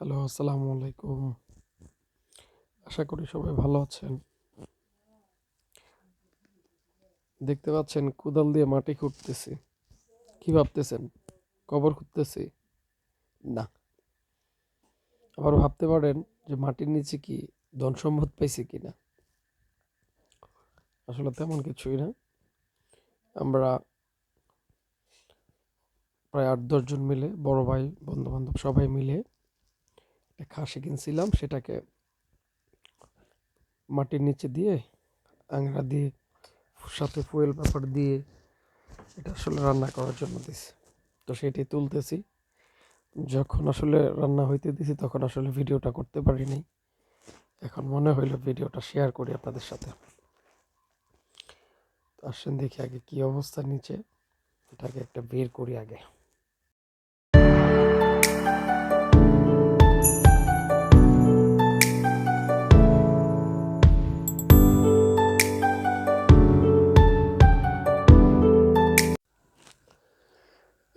Hello, আসসালামু আলাইকুম। আশা করি সবাই ভালো আছেন। দেখতে পাচ্ছেন কোদাল দিয়ে মাটি খুঁড়তেছি। কি ভাবতেছেন? কবর খুঁড়তেছি? না। আবার ভাবতে পারেন যে মাটির নিচে কি ধন সম্পদ পাইছি কিনা? আসলে তেমন কিছুই না। আমরা প্রায় আট দশজন মিলে, বড় ভাই বন্ধু বান্ধব সবাই মিলে একটা খাসি কিনছিলাম, সেটাকে মাটির নিচে দিয়ে আংরা দিয়ে সাথে ফুয়েল পেপার দিয়ে এটা আসলে রান্না করার জন্য দিছি। তো সেটাই তুলতেছি। যখন আসলে রান্না হইতে দিছি, তখন আসলে ভিডিওটা করতে পারিনি এখন মনে হইল ভিডিওটা শেয়ার করি আপনাদের সাথে। আসেন দেখি আগে কি অবস্থা নিচে। এটাকে একটা বের করি আগে।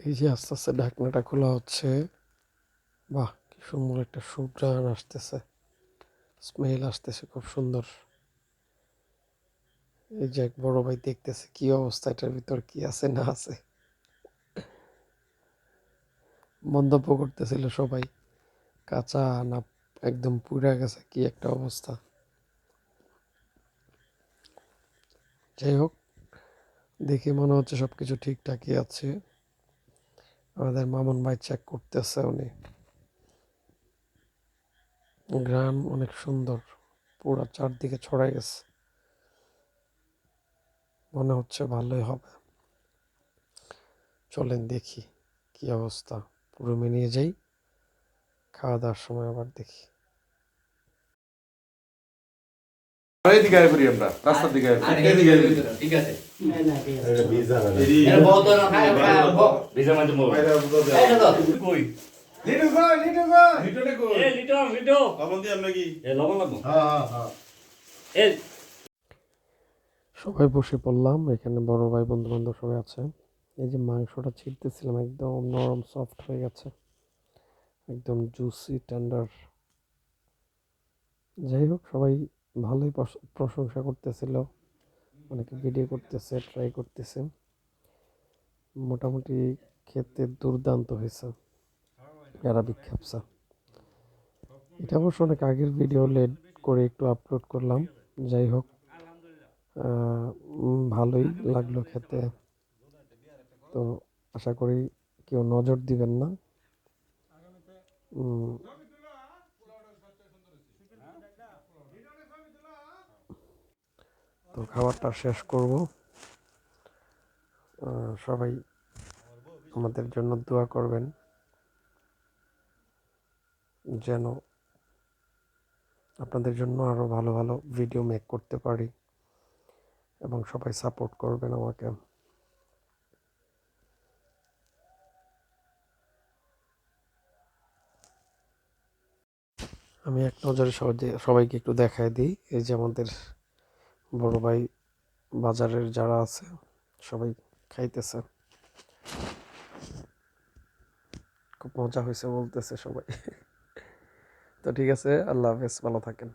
এই যে আস্তে আস্তে ঢাকনাটা খোলা হচ্ছে। বাহ, কি সুন্দর একটা সুঘ্রাণ আসতেছে। স্মেল আসতেছে, খুব সুন্দর। এই যে এক বড় ভাই দেখতেছে কি অবস্থা, এটার ভিতর কি আছে না আছে। মন্তব্য করতেছিল সবাই, কাঁচা না একদম পুড়ে গেছে, কি একটা অবস্থা। যাই হোক, দেখে মনে হচ্ছে সবকিছু ঠিকঠাকই আছে। আমাদের মামুন ভাই চেক করতেছে উনি। গ্রাম অনেক সুন্দর পুরো চারদিকে ছড়াই গেছে। মনে হচ্ছে ভালোই হবে। চলেন দেখি কি অবস্থা। রুমে নিয়ে যাই খাওয়া দাওয়ার সময় আবার দেখি। করি আমরা রাস্তার দিকে। ঠিক আছে। হ্যাঁ হ্যাঁ হ্যাঁ সবাই বসে পড়লাম এখানে বড় ভাই বন্ধু বান্ধব সবাই আছে। এই যে মাংসটা ছিটতেছিলাম একদম নরম সফট হয়ে গেছে। একদম জুসি টেন্ডার যাই হোক সবাই ভালোই প্রশংসা করতেছিল। অনেকে ভিডিও করতেছে ট্রাই করতেছে। মোটামুটি খেতে দুর্দান্ত হয়েছে। এরা বিখ্যাপসা এটা অবশ্য অনেক আগের ভিডিও লেট করে একটু আপলোড করলাম। যাই হোক ভালোই লাগল খেতে। তো আশা করি কেউ নজর দিবেন না। তো খাবারটা শেষ করব। সবাই আমাদের জন্য দোয়া করবেন, যেন আপনাদের জন্য আরও ভালো ভালো ভিডিও মেক করতে পারি এবং সবাই সাপোর্ট করবেন আমাকে। আমি এক নজরে সহজে সবাইকে একটু দেখায় দিই, এই যে আমাদের বড় ভাই বাজারের যারা আছে, সবাই খাইতেছে। খুব মজা হয়েছে বলতেছে সবাই। তো ঠিক আছে, আল্লাহ হাফেজ, ভালো থাকেন।